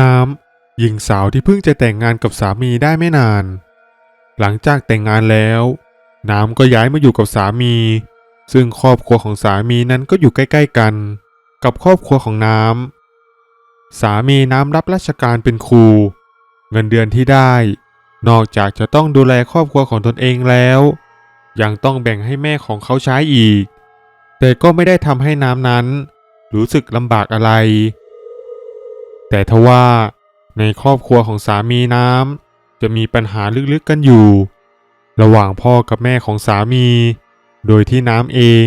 น้ำหญิงสาวที่เพิ่งจะแต่งงานกับสามีได้ไม่นาน หลังจากแต่งงานแล้ว น้ำก็ย้ายมาอยู่กับสามี ซึ่งครอบครัวของสามีนั้นก็อยู่ใกล้ ๆ กัน กับครอบครัวของน้ำสามีน้ำรับราชการเป็นครู เงินเดือนที่ได้ นอกจากจะต้องดูแลครอบครัวของตนเองแล้ว ยังต้องแบ่งให้แม่ของเขาใช้อีก แต่ก็ไม่ได้ทำให้น้ำนั้น รู้สึกลำบากอะไร แต่ทว่าในครอบครัวของสามีน้ำจะมีปัญหาลึกๆกันอยู่ ระหว่างพ่อกับแม่ของสามี โดยที่น้ำเอง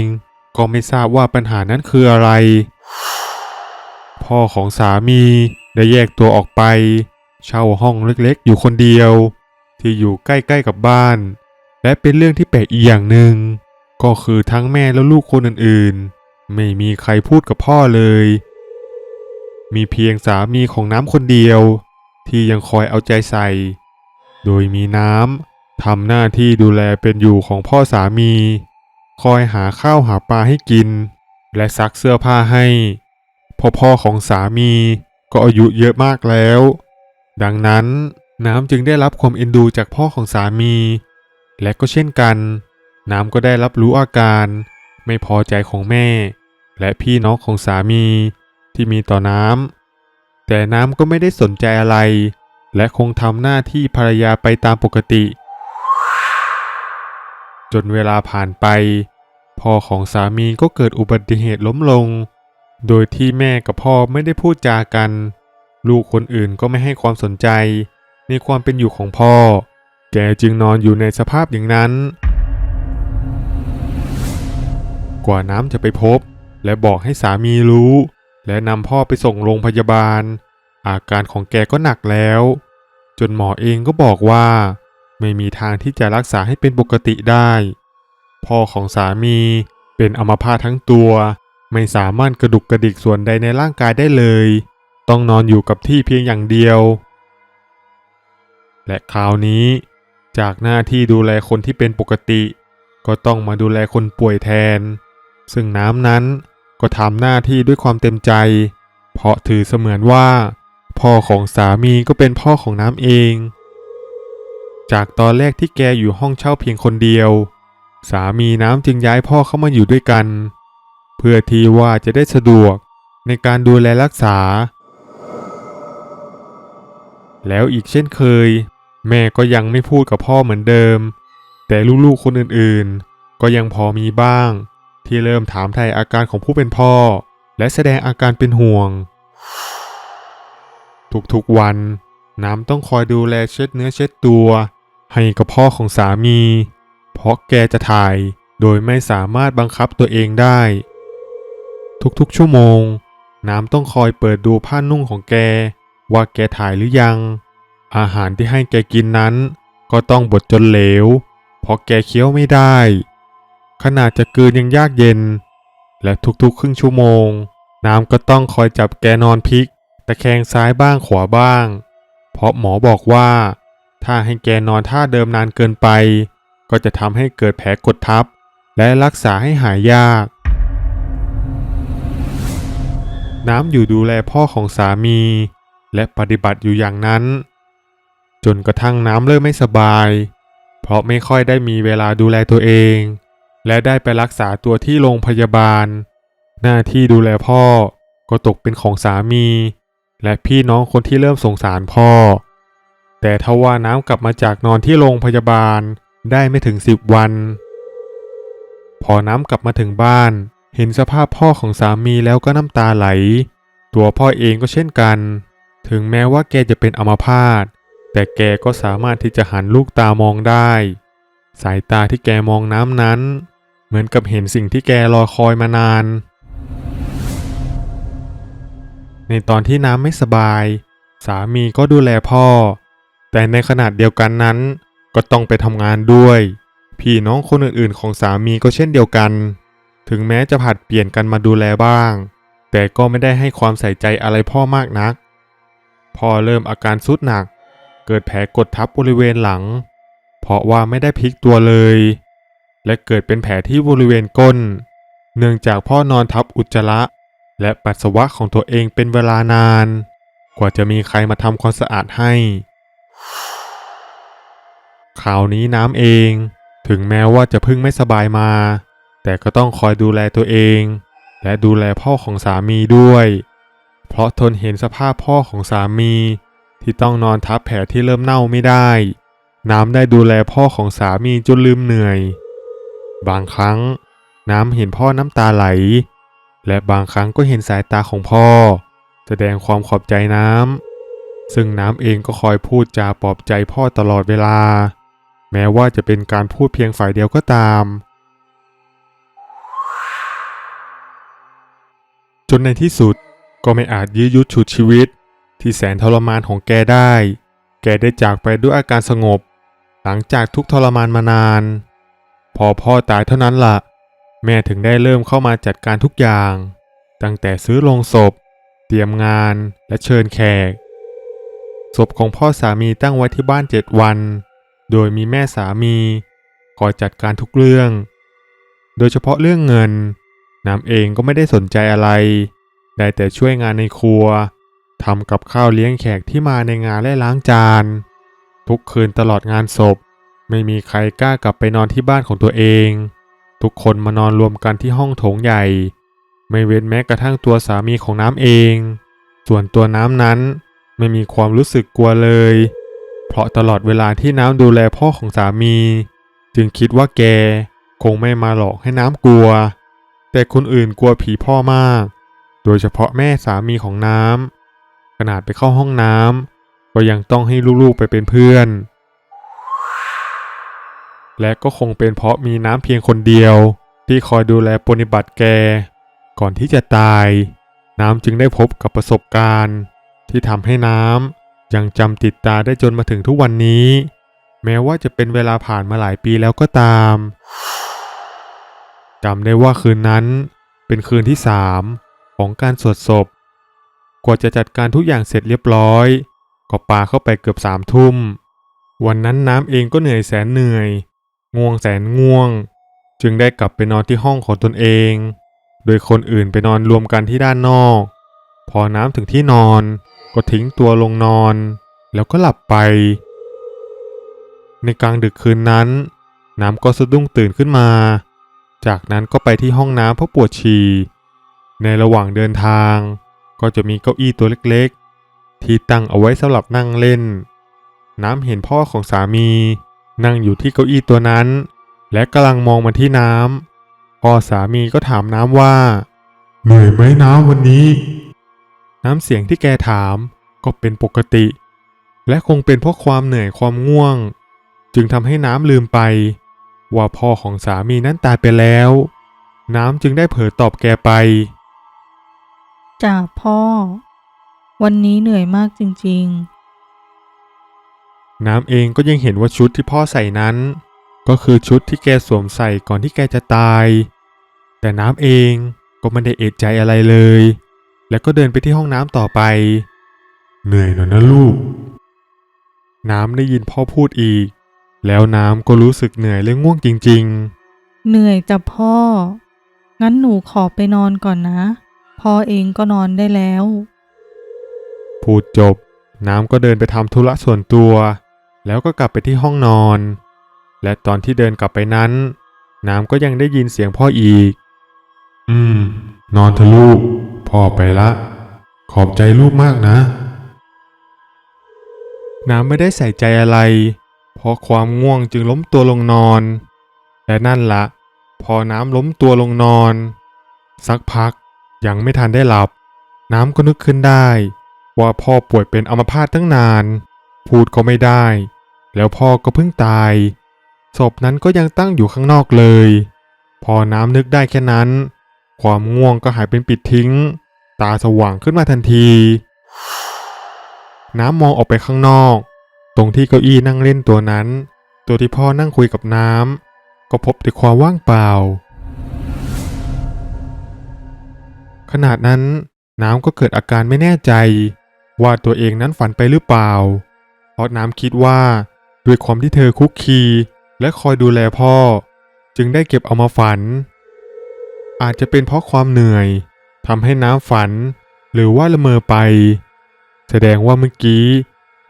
ก็ไม่ทราบว่าปัญหานั้นคืออะไร พ่อของสามีได้แยกตัวออกไป เช่าห้องเล็กๆ อยู่คนเดียว ที่อยู่ใกล้ๆกับบ้าน และเป็นเรื่องที่แปลกอีกอย่างหนึ่ง ก็คือทั้งแม่และลูกคนอื่นๆ ไม่มีใครพูดกับพ่อเลย มีเพียงสามีของน้ำคนเดียว ที่ยังคอยเอาใจใส่ โดยมีน้ำทำหน้าที่ดูแลเป็นอยู่ของพ่อสามี คอยหาข้าวหาปลาให้กิน และซักเสื้อผ้าให้พ่อพ่อของสามีก็อายุเยอะมากแล้ว ดังนั้นน้ำจึงได้รับความเอ็นดูจากพ่อของสามี และก็เช่นกัน น้ำก็ได้รับรู้อาการ ไม่พอใจของแม่ และพี่น้องของสามี ที่มีต่อน้ำ แต่น้ำก็ไม่ได้สนใจอะไร และคงทำหน้าที่ภรรยาไปตามปกติ จนเวลาผ่านไปพ่อของสามีก็เกิดอุบัติเหตุล้มลง โดยที่แม่กับพ่อไม่ได้พูดจากัน ลูกคนอื่นก็ไม่ให้ความสนใจในความเป็นอยู่ของพ่อ แกจึงนอนอยู่ในสภาพอย่างนั้น กว่าน้ำจะไปพบ และบอกให้สามีรู้ และนำพ่อไปส่งโรงพยาบาล อาการของแกก็หนักแล้ว จนหมอเองก็บอกว่า ไม่มีทางที่จะรักษาให้เป็นปกติได้ พ่อของสามีเป็นอัมพาตทั้งตัว ไม่สามารถกระดุกกระดิกส่วนใดในร่างกายได้เลย ต้องนอนอยู่กับที่เพียงอย่างเดียว และคราวนี้จากหน้าที่ดูแลคนที่เป็นปกติ ก็ต้องมาดูแลคนป่วยแทน ซึ่งน้ำนั้น ก็ทำหน้าที่ด้วยความเต็มใจ เพราะถือเสมือนว่า พ่อของสามีก็เป็นพ่อของน้ำเอง จากตอนแรกที่แกอยู่ห้องเช่าเพียงคนเดียว สามีน้ำจึงย้ายพ่อเข้ามาอยู่ด้วยกัน เพื่อที่ว่าจะได้สะดวกในการดูแลรักษา แล้วอีกเช่นเคย แม่ก็ยังไม่พูดกับพ่อเหมือนเดิม แต่ลูกๆคนอื่นๆ ก็ยังพอมีบ้าง ที่เริ่มถามไทยอาการของผู้เป็นพ่อ และแสดงอาการเป็นห่วง ทุกๆวัน น้ำต้องคอยดูแลเช็ดเนื้อเช็ดตัว ให้กับพ่อของสามี เพราะแกจะถ่ายโดยไม่สามารถบังคับตัวเองได้ ทุกๆชั่วโมง น้ำต้องคอยเปิดดูผ้านุ่งของแก ว่าแกถ่ายหรือยัง อาหารที่ให้แกกินนั้น ก็ต้องบดจนเหลว เพราะแกเคี้ยวไม่ได้ ขนาดจะกลืนยังยากเย็น และทุกๆ ครึ่งชั่วโมง น้ำก็ต้องคอยจับแกนอนพลิก ตะแคงซ้ายบ้างขวาบ้าง เพราะหมอบอกว่า ถ้าให้แกนอนท่าเดิมนานเกินไป ก็จะทำให้เกิดแผลกดทับ และรักษาให้หายยาก น้ำอยู่ดูแลพ่อของสามี และปฏิบัติอยู่อย่างนั้น จนกระทั่งน้ำเริ่มไม่สบาย เพราะไม่ค่อยได้มีเวลาดูแลตัวเอง และได้ไปรักษาตัวที่โรงพยาบาล หน้าที่ดูแลพ่อก็ตกเป็นของสามี และพี่น้องคนที่เริ่มสงสารพ่อ แต่ทว่าน้ำกลับมาจากนอนที่โรงพยาบาลได้ไม่ถึงสิบวัน พอน้ำกลับมาถึงบ้าน เห็นสภาพพ่อของสามีแล้วก็น้ำตาไหล ตัวพ่อเองก็เช่นกัน ถึงแม้ว่าแกจะเป็นอัมพาตแต่แกก็สามารถที่จะหันลูกตามองได้ สายตาที่แกมองน้ำนั้น มือนกับเห็นสิ่งที่แกรอคอยมานาน ในตอนที่น้ำไม่สบาย สามีก็ดูแลพ่อ แต่ในขนาดเดียวกันนั้น ก็ต้องไปทำงานด้วย พี่น้องคนอื่นๆ ของสามีก็เช่นเดียวกัน ถึงแม้จะผัดเปลี่ยนกันมาดูแลบ้าง แต่ก็ไม่ได้ให้ความใส่ใจอะไรพ่อมากนัก พ่อเริ่มอาการสุดหนัก เกิดแผลกดทับบริเวณหลัง เพราะว่าไม่ได้พลิกตัวเลย และเกิดเป็นแผลที่บริเวณก้น เนื่องจากพ่อนอนทับอุจจาระ และปัสสาวะของตัวเองเป็นเวลานาน กว่าจะมีใครมาทำความสะอาดให้คราวนี้น้ำเอง ถึงแม้ว่าจะเพิ่งไม่สบายมา แต่ก็ต้องคอยดูแลตัวเอง และดูแลพ่อของสามีด้วย เพราะทนเห็นสภาพพ่อของสามี ที่ต้องนอนทับแผลที่เริ่มเน่าไม่ได้ น้ำได้ดูแลพ่อของสามีจนลืมเหนื่อย บางครั้งน้ำเห็นพ่อน้ำตาไหล และบางครั้งก็เห็นสายตาของพ่อ แสดงความขอบใจน้ำซึ่งน้ำเองก็คอยพูดจาปลอบใจพ่อตลอดเวลา แม้ว่าจะเป็นการพูดเพียงฝ่ายเดียวก็ตาม จนในที่สุดก็ไม่อาจยื้อยุดฉุดชีวิต ที่แสนทรมานของแกได้ แกได้จากไปด้วยอาการสงบ หลังจากทุกทรมานมานาน พอพ่อตายเท่านั้นล่ะ แม่ถึงได้เริ่มเข้ามาจัดการทุกอย่าง ตั้งแต่ซื้อโลงศพ เตรียมงานและเชิญแขก ศพของพ่อสามีตั้งไว้ที่บ้านเจ็ดวัน โดยมีแม่สามีคอยจัดการทุกเรื่อง โดยเฉพาะเรื่องเงินน้ำเองก็ไม่ได้สนใจอะไร ได้แต่ช่วยงานในครัวทำกับข้าวเลี้ยงแขกที่มาในงานและล้างจาน ทุกคืนตลอดงานศพ ไม่มีใครกล้ากลับไปนอนที่บ้านของตัวเอง ทุกคนมานอนรวมกันที่ห้องโถงใหญ่ ไม่เว้นแม้กระทั่งตัวสามีของน้ำเอง ส่วนตัวน้ำนั้นไม่มีความรู้สึกกลัวเลย เพราะตลอดเวลาที่น้ำดูแลพ่อของสามี จึงคิดว่าแกคงไม่มาหลอกให้น้ำกลัว แต่คนอื่นกลัวผีพ่อมาก โดยเฉพาะแม่สามีของน้ำขนาดไปเข้าห้องน้ำก็ยังต้องให้ลูกๆไปเป็นเพื่อน และก็คงเป็นเพราะมีน้ำเพียงคนเดียว ที่คอยดูแลปฏิบัติแก ก่อนที่จะตาย น้ำจึงได้พบกับประสบการณ์ ที่ทำให้น้ำยังจำติดตาได้จนมาถึงทุกวันนี้ แม้ว่าจะเป็นเวลาผ่านมาหลายปีแล้วก็ตามจำได้ว่าคืนนั้นเป็นคืนที่สามของการสวดศพ กว่าจะจัดการทุกอย่างเสร็จเรียบร้อย ก็ปาเข้าไปเกือบสามทุ่ม วันนั้นน้ำเองก็เหนื่อยแสนเหนื่อย ง่วงแสนง่วง จึงได้กลับไปนอนที่ห้องของตนเอง โดยคนอื่นไปนอนรวมกันที่ด้านนอก พอน้ำถึงที่นอนก็ทิ้งตัวลงนอน แล้วก็หลับไป ในกลางดึกคืนนั้น น้ำก็สะดุ้งตื่นขึ้นมา จากนั้นก็ไปที่ห้องน้ำเพราะปวดฉี่ ในระหว่างเดินทาง ก็จะมีเก้าอี้ตัวเล็กๆ ที่ตั้งเอาไว้สำหรับนั่งเล่น น้ำเห็นพ่อของสามี นั่งอยู่ที่เก้าอี้ตัวนั้น และกำลังมองมาที่น้ำพ่อสามีก็ถามน้ำว่า เหนื่อยไหมน้ำวันนี้ น้ำเสียงที่แกถามก็เป็นปกติ และคงเป็นเพราะความเหนื่อยความง่วง จึงทำให้น้ำลืมไป ว่าพ่อของสามีนั้นตายไปแล้ว น้ำจึงได้เผลอตอบแกไปจ่าพ่อ วันนี้เหนื่อยมากจริง น้ำเองก็ยังเห็นว่าชุดที่พ่อใส่นั้น ก็คือชุดที่แกสวมใส่ก่อนที่แกจะตาย แต่น้ำเองก็ไม่ได้เอะใจอะไรเลย แล้วก็เดินไปที่ห้องน้ำต่อไป เหนื่อยหน่อยนะลูก น้ำได้ยินพ่อพูดอีก แล้วน้ำก็รู้สึกเหนื่อยและง่วงจริงๆเหนื่อยจ้ะพ่อ งั้นหนูขอไปนอนก่อนนะ พ่อเองก็นอนได้แล้ว ๆ พูดจบ น้ำก็เดินไปทำธุระส่วนตัว แล้วก็กลับไปที่ห้องนอน และตอนที่เดินกลับไปนั้น น้ำก็ยังได้ยินเสียงพ่ออีก อืม นอนเถอะลูก พ่อไปละ ขอบใจลูกมากนะ น้ำไม่ได้ใส่ใจอะไร เพราะความง่วงจึงล้มตัวลงนอนและนั่นละ พอน้ำล้มตัวลงนอน สักพักยังไม่ทันได้หลับ น้ำก็นึกขึ้นได้ ว่าพ่อป่วยเป็นอัมพาตตั้งนาน พูดก็ไม่ได้ แล้วพ่อก็เพิ่งตาย ศพนั้นก็ยังตั้งอยู่ข้างนอกเลย พอน้ำนึกได้แค่นั้น ความง่วงก็หายเป็นปิดทิ้ง ตาสว่างขึ้นมาทันที น้ำมองออกไปข้างนอก ตรงที่เก้าอี้นั่งเล่นตัวนั้น ตัวที่พ่อนั่งคุยกับน้ำก็พบแต่ความว่างเปล่า ขนาดนั้นน้ำก็เกิดอาการไม่แน่ใจ ว่าตัวเองนั้นฝันไปหรือเปล่า เพราะน้ำคิดว่า ด้วยความที่เธอคุกคีและคอยดูแลพ่อ จึงได้เก็บเอามาฝัน อาจจะเป็นเพราะความเหนื่อยทำให้น้ำฝันหรือว่าละเมอไป แสดงว่าเมื่อกี้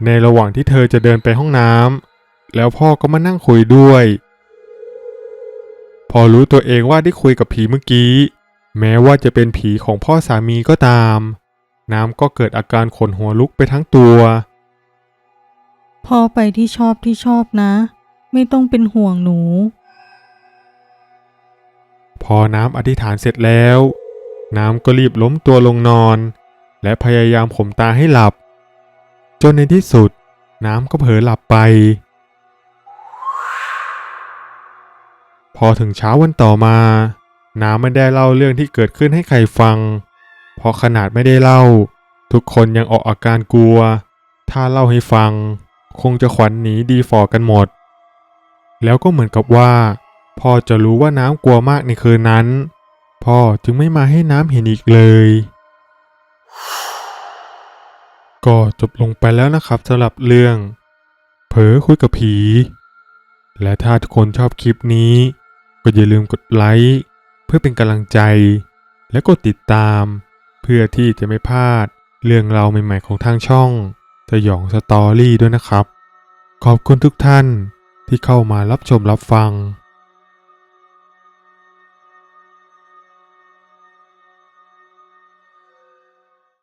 ในระหว่างที่เธอจะเดินไปห้องน้ำแล้วพ่อก็มานั่งคุยด้วย พอรู้ตัวเองว่าได้คุยกับผีเมื่อกี้ แม้ว่าจะเป็นผีของพ่อสามีก็ตาม น้ำก็เกิดอาการขนหัวลุกไปทั้งตัว พ่อไปที่ชอบที่ชอบนะ ไม่ต้องเป็นห่วงหนู พอน้ำอธิษฐานเสร็จแล้ว น้ำก็รีบล้มตัวลงนอน และพยายามข่มตาให้หลับ จนในที่สุด น้ำก็เผลอหลับไป พอถึงเช้าวันต่อมา น้ำไม่ได้เล่าเรื่องที่เกิดขึ้นให้ใครฟัง เพราะขนาดไม่ได้เล่า ทุกคนยังออกอาการกลัว ถ้าเล่าให้ฟัง คงจะขวัญหนีดีฟอกันหมด แล้วก็เหมือนกับว่า พ่อจะรู้ว่าน้ำกลัวมากในคืนนั้น พ่อจึงไม่มาให้น้ำเห็นอีกเลย ก็จบลงไปแล้วนะครับสำหรับเรื่อง เผลอคุยกับผี และถ้าทุกคนชอบคลิปนี้ ก็อย่าลืมกดไลค์เพื่อเป็นกำลังใจ และกดติดตาม เพื่อที่จะไม่พลาดเรื่องราวใหม่ๆของทางช่อง สยองสตอรี่ด้วยนะครับ ขอบคุณทุกท่านที่เข้ามารับชมรับฟัง